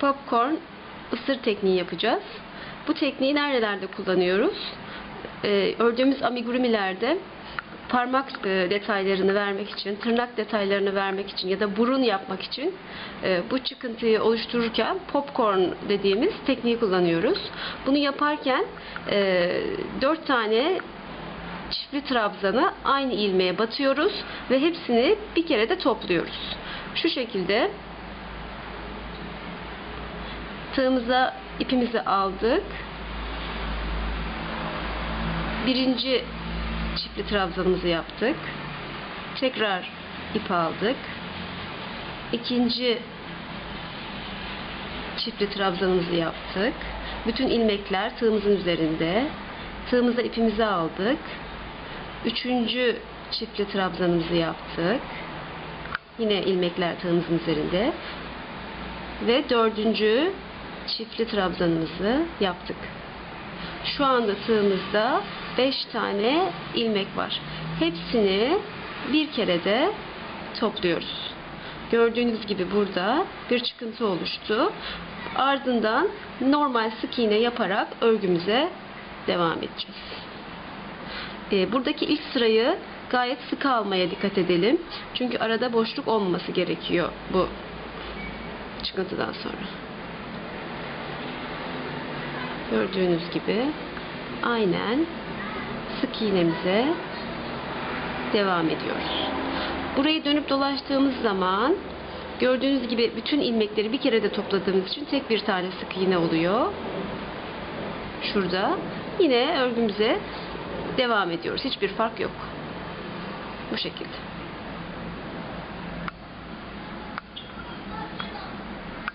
popcorn ısır tekniği yapacağız. Bu tekniği nerelerde kullanıyoruz? Ee, ördüğümüz amigurumilerde parmak e, detaylarını vermek için, tırnak detaylarını vermek için ya da burun yapmak için e, bu çıkıntıyı oluştururken popcorn dediğimiz tekniği kullanıyoruz. Bunu yaparken e, 4 tane çiftli trabzanı aynı ilmeğe batıyoruz ve hepsini bir kere de topluyoruz. Şu şekilde tığımıza ipimizi aldık. Birinci çiftli trabzanımızı yaptık. Tekrar ip aldık. İkinci çiftli trabzanımızı yaptık. Bütün ilmekler tığımızın üzerinde. Tığımıza ipimizi aldık. Üçüncü çiftli trabzanımızı yaptık. Yine ilmekler tığımızın üzerinde. Ve dördüncü çiftli trabzanımızı yaptık. Şu anda tığımızda 5 tane ilmek var. Hepsini bir kere de topluyoruz. Gördüğünüz gibi burada bir çıkıntı oluştu. Ardından normal sık iğne yaparak örgümüze devam edeceğiz. Ee, buradaki ilk sırayı gayet sık almaya dikkat edelim. Çünkü arada boşluk olmaması gerekiyor bu çıkıntıdan sonra. Gördüğünüz gibi aynen sık iğnemize devam ediyoruz. Burayı dönüp dolaştığımız zaman gördüğünüz gibi bütün ilmekleri bir kere de topladığımız için tek bir tane sık iğne oluyor. Şurada yine örgümüze devam ediyoruz. Hiçbir fark yok. Bu şekilde.